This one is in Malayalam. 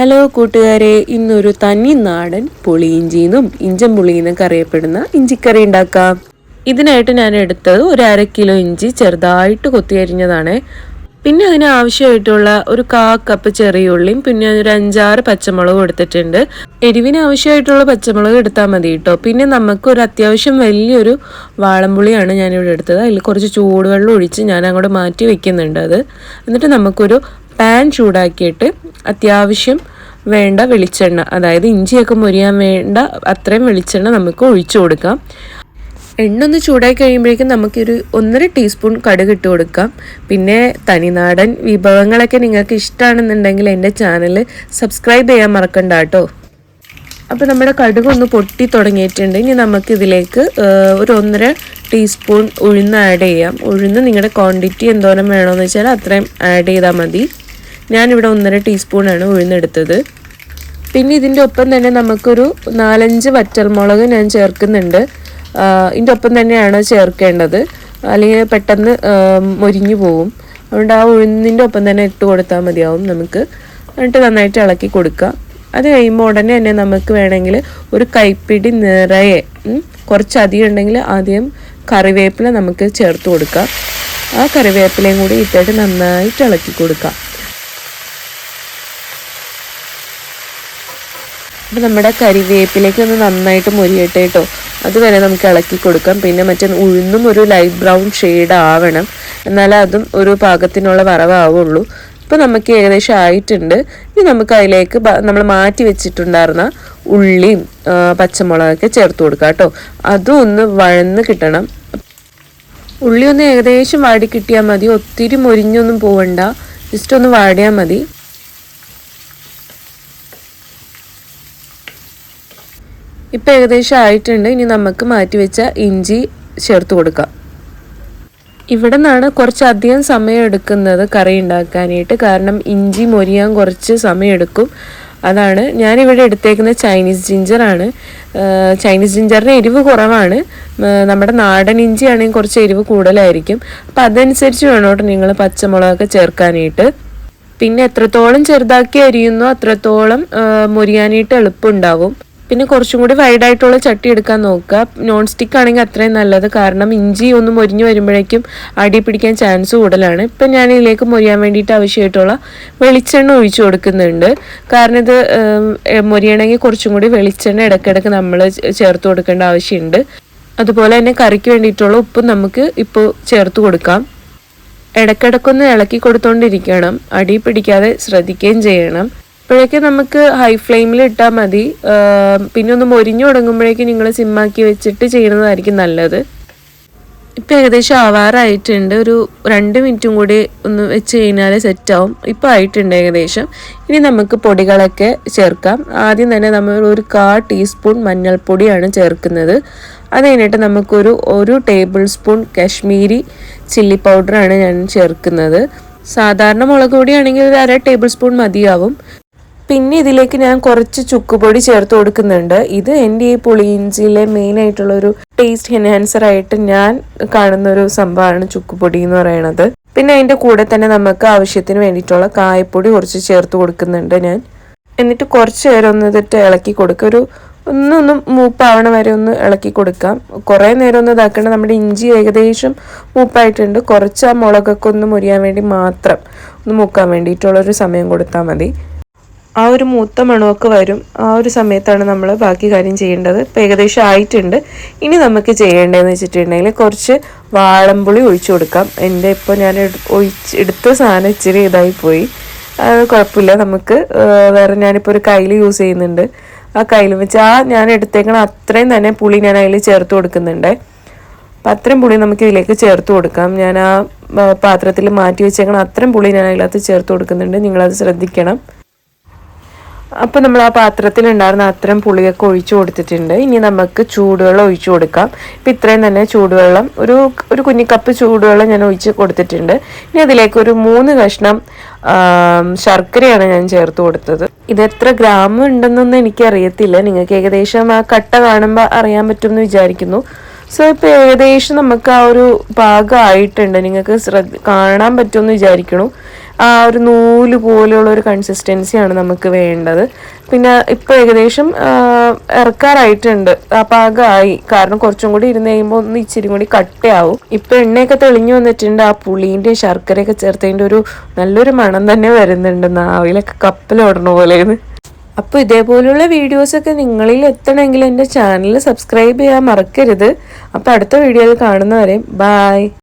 ഹലോ കൂട്ടുകാരെ ഇന്നൊരു തനി നാടൻ പുളിയിഞ്ചിന്നും ഇഞ്ചൻ പുളിയെന്നൊക്കെ അറിയപ്പെടുന്ന ഇഞ്ചിക്കറി ഉണ്ടാക്കാം. ഇതിനായിട്ട് ഞാൻ എടുത്തത് ഒരു അര കിലോ ഇഞ്ചി ചെറുതായിട്ട് കൊത്തി അരിഞ്ഞതാണ്. പിന്നെ അതിന് ആവശ്യമായിട്ടുള്ള ഒരു കാ കപ്പ് ചെറിയ ഉള്ളിയും പിന്നെ ഒരു അഞ്ചാറ് പച്ചമുളകും എടുത്തിട്ടുണ്ട്. എരിവിന് ആവശ്യമായിട്ടുള്ള പച്ചമുളക് എടുത്താൽ മതി കേട്ടോ. പിന്നെ നമുക്ക് ഒരു അത്യാവശ്യം വലിയൊരു വാളംപുളിയാണ് ഞാനിവിടെ എടുത്തത്. അതിൽ കുറച്ച് ചൂടുവെള്ളം ഒഴിച്ച് ഞാൻ അങ്ങോട്ട് മാറ്റി വെക്കുന്നുണ്ട് അത്. എന്നിട്ട് നമുക്കൊരു പാൻ ചൂടാക്കിയിട്ട് അത്യാവശ്യം വേണ്ട വെളിച്ചെണ്ണ അതായത് ഇഞ്ചിയൊക്കെ മുരിയാൻ വേണ്ട അത്രയും വെളിച്ചെണ്ണ നമുക്ക് ഒഴിച്ചു കൊടുക്കാം. എണ്ണ ഒന്ന് ചൂടായി കഴിയുമ്പോഴേക്കും നമുക്കൊരു ഒന്നര ടീസ്പൂൺ കടുക് ഇട്ട് കൊടുക്കാം. പിന്നെ തനിനാടൻ വിഭവങ്ങളൊക്കെ നിങ്ങൾക്ക് ഇഷ്ടമാണെന്നുണ്ടെങ്കിൽ എന്റെ ചാനൽ സബ്സ്ക്രൈബ് ചെയ്യാൻ മറക്കണ്ട കേട്ടോ. അപ്പോൾ നമ്മുടെ കടുക് ഒന്ന് പൊട്ടി തുടങ്ങിയിട്ടുണ്ട്. ഇനി നമുക്കിതിലേക്ക് ഒരു ഒന്നര ടീസ്പൂൺ ഉഴുന്ന് ആഡ് ചെയ്യാം. ഉഴുന്ന് നിങ്ങളുടെ ക്വാണ്ടിറ്റി എന്തോരം വേണമെന്ന് വെച്ചാൽ അത്രയും ആഡ് ചെയ്താൽ മതി. ഞാനിവിടെ ഒന്നര ടീസ്പൂണാണ് ഉഴുന്നെടുത്തത്. പിന്നെ ഇതിന്റെ ഒപ്പം തന്നെ നമുക്കൊരു നാലഞ്ച് വറ്റൽമുളക് ഞാൻ ചേർക്കുന്നുണ്ട്. ഇതിന്റെ ഒപ്പം തന്നെയാണ് ചേർക്കേണ്ടത്. അല്ലെങ്കിൽ പെട്ടെന്ന് മൊരിഞ്ഞു പോവും. അതുകൊണ്ട് ആ ഉഴുന്നിന്റെ ഒപ്പം തന്നെ ഇട്ട് കൊടുത്താൽ മതിയാവും നമുക്ക്. എന്നിട്ട് നന്നായിട്ട് ഇളക്കി കൊടുക്കുക. അത് കഴിയുമ്പോൾ ഉടനെ തന്നെ നമുക്ക് വേണമെങ്കിൽ ഒരു കൈപ്പിടി നിറയെ കുറച്ച് അധികം ഉണ്ടെങ്കിൽ ആദ്യം കറിവേപ്പില നമുക്ക് ചേർത്ത് കൊടുക്കാം. ആ കറിവേപ്പിലയും കൂടി ഇട്ടിട്ട് നന്നായിട്ട് ഇളക്കി കൊടുക്കാം. അപ്പോൾ നമ്മുടെ കരിവേപ്പിലേക്ക് ഒന്ന് നന്നായിട്ട് മുരിയട്ടെ കേട്ടോ അതുവരെ നമുക്ക് ഇളക്കി കൊടുക്കാം. പിന്നെ മറ്റേ ഉഴുന്നും ഒരു ലൈറ്റ് ബ്രൗൺ ഷെയ്ഡ് ആവണം. എന്നാലേ അതും ഒരു പാകത്തിനുള്ള വറവാവുള്ളൂ. ഇപ്പോൾ നമുക്ക് ഏകദേശം ആയിട്ടുണ്ട്. ഇനി നമുക്ക് അതിലേക്ക് നമ്മൾ മാറ്റി വെച്ചിട്ടുണ്ടായിരുന്ന ഉള്ളിയും പച്ചമുളകൊക്കെ ചേർത്ത് കൊടുക്കാം കേട്ടോ. അതും ഒന്ന് വഴന്ന് കിട്ടണം. ഉള്ളി ഒന്ന് ഏകദേശം വാടി കിട്ടിയാൽ മതി. ഒത്തിരി മൊരിഞ്ഞൊന്നും പോവണ്ട. ജസ്റ്റ് ഒന്ന് വാടിയാൽ മതി. ഇപ്പം ഏകദേശം ആയിട്ടുണ്ട്. ഇനി നമുക്ക് മാറ്റി വെച്ച ഇഞ്ചി ചേർത്ത് കൊടുക്കാം. ഇവിടെ നിന്നാണ് കുറച്ചധികം സമയം എടുക്കുന്നത് കറി ഉണ്ടാക്കാനായിട്ട്. കാരണം ഇഞ്ചി മൊരിയാൻ കുറച്ച് സമയം എടുക്കും. അതാണ് ഞാനിവിടെ എടുത്തേക്കുന്ന ചൈനീസ് ജിഞ്ചറാണ് ചൈനീസ് ജിഞ്ചറിന് എരിവ് കുറവാണ്. നമ്മുടെ നാടൻ ഇഞ്ചി ആണെങ്കിൽ കുറച്ച് എരിവ് കൂടുതലായിരിക്കും. അപ്പം അതനുസരിച്ച് വേണോട്ടോ നിങ്ങൾ പച്ചമുളകൊക്കെ ചേർക്കാനായിട്ട്. പിന്നെ എത്രത്തോളം ചെറുതാക്കി അരിയുന്നോ അത്രത്തോളം മൊരിയാനായിട്ട് എളുപ്പമുണ്ടാവും. പിന്നെ കുറച്ചും കൂടി വൈഡ് ആയിട്ടുള്ള ചട്ടി എടുക്കാൻ നോക്കുക. നോൺ സ്റ്റിക്ക് ആണെങ്കിൽ അത്രയും നല്ലത്. കാരണം ഇഞ്ചി ഒന്ന് മൊരിഞ്ഞു വരുമ്പോഴേക്കും അടി പിടിക്കാൻ ചാൻസ് കൂടുതലാണ്. ഇപ്പം ഞാൻ ഇതിലേക്ക് മൊരിയാൻ വേണ്ടിയിട്ട് ആവശ്യമായിട്ടുള്ള വെളിച്ചെണ്ണ ഒഴിച്ച് കൊടുക്കുന്നുണ്ട്. കാരണം ഇത് മൊരിയണമെങ്കിൽ കുറച്ചും കൂടി വെളിച്ചെണ്ണ ഇടയ്ക്കിടയ്ക്ക് നമ്മൾ ചേർത്ത് കൊടുക്കേണ്ട ആവശ്യമുണ്ട്. അതുപോലെ തന്നെ കറിക്ക് വേണ്ടിയിട്ടുള്ള ഉപ്പ് നമുക്ക് ഇപ്പോൾ ചേർത്ത് കൊടുക്കാം. ഇടയ്ക്കിടയ്ക്കൊന്ന് ഇളക്കി കൊടുത്തോണ്ടിരിക്കണം. അടി പിടിക്കാതെ ശ്രദ്ധിക്കുകയും ചെയ്യണം. അപ്പോഴേക്കും നമുക്ക് ഹൈ ഫ്ലെയിമിൽ ഇട്ടാൽ മതി. പിന്നെ ഒന്ന് മൊരിഞ്ഞു തുടങ്ങുമ്പോഴേക്കും നിങ്ങൾ സിമ്മാക്കി വെച്ചിട്ട് ചെയ്യുന്നതായിരിക്കും നല്ലത്. ഇപ്പം ഏകദേശം ആവാറായിട്ടുണ്ട്. ഒരു രണ്ട് മിനിറ്റും കൂടി ഒന്ന് വെച്ച് കഴിഞ്ഞാൽ സെറ്റാവും. ഇപ്പം ആയിട്ടുണ്ട് ഏകദേശം. ഇനി നമുക്ക് പൊടികളൊക്കെ ചേർക്കാം. ആദ്യം തന്നെ നമ്മൾ ഒരു കാ ടീസ്പൂൺ മഞ്ഞൾപ്പൊടിയാണ് ചേർക്കുന്നത്. അത് കഴിഞ്ഞിട്ട് നമുക്കൊരു ഒരു ടേബിൾ സ്പൂൺ കാശ്മീരി ചില്ലി പൗഡറാണ് ഞാൻ ചേർക്കുന്നത്. സാധാരണ മുളക് പൊടിയാണെങ്കിൽ ഒരു അര ടേബിൾ സ്പൂൺ മതിയാവും. പിന്നെ ഇതിലേക്ക് ഞാൻ കുറച്ച് ചുക്കുപൊടി ചേർത്ത് കൊടുക്കുന്നുണ്ട്. ഇത് എന്റെ ഈ പുളിയിഞ്ചിയിലെ ഒരു ടേസ്റ്റ് എൻഹാൻസർ ആയിട്ട് ഞാൻ കാണുന്ന ഒരു സംഭവമാണ് ചുക്കുപൊടി എന്ന് പറയുന്നത് പിന്നെ അതിന്റെ കൂടെ തന്നെ നമുക്ക് ആവശ്യത്തിന് വേണ്ടിയിട്ടുള്ള കായപ്പൊടി കുറച്ച് ചേർത്ത് കൊടുക്കുന്നുണ്ട് ഞാൻ. എന്നിട്ട് കുറച്ച് നേരം ഒന്ന് ഇതിട്ട് ഇളക്കി കൊടുക്കുക ഒരു ഒന്നൊന്നും മൂപ്പാവണ വരെ ഒന്ന് ഇളക്കി കൊടുക്കാം. കുറേ നേരം ഒന്ന് ഇതാക്കേണ്ട. നമ്മുടെ ഇഞ്ചി ഏകദേശം മൂപ്പായിട്ടുണ്ട്. കുറച്ച് ആ മുളകൊക്കെ ഒന്ന് മുരിയാൻ വേണ്ടി മാത്രം ഒന്ന് മൂക്കാൻ വേണ്ടിയിട്ടുള്ളൊരു സമയം കൊടുത്താൽ മതി. ആ ഒരു മൂത്ത മണമൊക്കെ വരും. ആ ഒരു സമയത്താണ് നമ്മൾ ബാക്കി കാര്യം ചെയ്യേണ്ടത്. ഇപ്പം ഏകദേശം ആയിട്ടുണ്ട്. ഇനി നമുക്ക് ചെയ്യേണ്ടതെന്ന് വെച്ചിട്ടുണ്ടെങ്കിൽ കുറച്ച് വാളംപുളി ഒഴിച്ചു കൊടുക്കാം. എന്റെ ഇപ്പോൾ ഞാൻ ഒഴിച്ച് എടുത്ത സാധനം ഇച്ചിരി ഇതായി പോയി. അത് കുഴപ്പമില്ല. നമുക്ക് വേറെ ഞാനിപ്പോൾ ഒരു കയ്യിൽ യൂസ് ചെയ്യുന്നുണ്ട്. ആ കയ്യിൽ വെച്ച് ആ ഞാൻ എടുത്തേക്കണ അത്രയും തന്നെ പുളി ഞാൻ അതിൽ ചേർത്ത് കൊടുക്കുന്നുണ്ട്. അപ്പം അത്രയും പുളി നമുക്ക് ഇതിലേക്ക് ചേർത്ത് കൊടുക്കാം. ഞാൻ ആ പാത്രത്തിൽ മാറ്റി വെച്ചേക്കണ അത്രയും പുളി ഞാൻ അതിനകത്ത് ചേർത്ത് കൊടുക്കുന്നുണ്ട്. നിങ്ങളത് ശ്രദ്ധിക്കണം. അപ്പോൾ നമ്മൾ ആ പാത്രത്തിൽ ഉണ്ടായിരുന്ന അത്രയും പുളിയൊക്കെ ഒഴിച്ചു കൊടുത്തിട്ടുണ്ട്. ഇനി നമുക്ക് ചൂടുവെള്ളം ഒഴിച്ചു കൊടുക്കാം. ഇപ്പൊ ഇത്രയും തന്നെ ചൂടുവെള്ളം. ഒരു ഒരു കുഞ്ഞി കപ്പ് ചൂടുവെള്ളം ഞാൻ ഒഴിച്ച് കൊടുത്തിട്ടുണ്ട്. ഇനി അതിലേക്ക് ഒരു മൂന്ന് കഷ്ണം ശർക്കരയാണ് ഞാൻ ചേർത്ത് കൊടുത്തത്. ഇത് എത്ര ഗ്രാം ഉണ്ടെന്നൊന്നും എനിക്കറിയത്തില്ല. നിങ്ങൾക്ക് ഏകദേശം ആ കട്ട കാണുമ്പോൾ അറിയാൻ പറ്റുമെന്ന് വിചാരിക്കുന്നു. സോ ഇപ്പൊ ഏകദേശം നമുക്ക് ആ ഒരു പാകമായിട്ടുണ്ട് നിങ്ങൾക്ക് ശ്രദ്ധ കാണാൻ പറ്റുമെന്ന് വിചാരിക്കണു ആ ഒരു നൂൽ പോലെയുള്ള ഒരു കൺസിസ്റ്റൻസിയാണ് നമുക്ക് വേണ്ടത്. പിന്നെ ഇപ്പോൾ ഏകദേശം ഇറക്കാറായിട്ടുണ്ട്. ആ പാകമായി. കാരണം കുറച്ചും കൂടി ഇരുന്ന് കഴിയുമ്പോൾ ഒന്ന് ഇച്ചിരി കൂടി കട്ടയാവും. ഇപ്പം എണ്ണയൊക്കെ തെളിഞ്ഞു വന്നിട്ടുണ്ട്. ആ പുളീന്റെ ശർക്കരയൊക്കെ ചേർത്തതിന്റെ ഒരു നല്ലൊരു മണം തന്നെ വരുന്നുണ്ട്. നാവിലൊക്കെ കപ്പലോടണ പോലെയാണ്. അപ്പോൾ ഇതേപോലുള്ള വീഡിയോസൊക്കെ നിങ്ങളിൽ എത്തണമെങ്കിൽ എന്റെ ചാനൽ സബ്സ്ക്രൈബ് ചെയ്യാൻ മറക്കരുത്. അപ്പോൾ അടുത്ത വീഡിയോയിൽ കാണുന്നവരെ ബായ്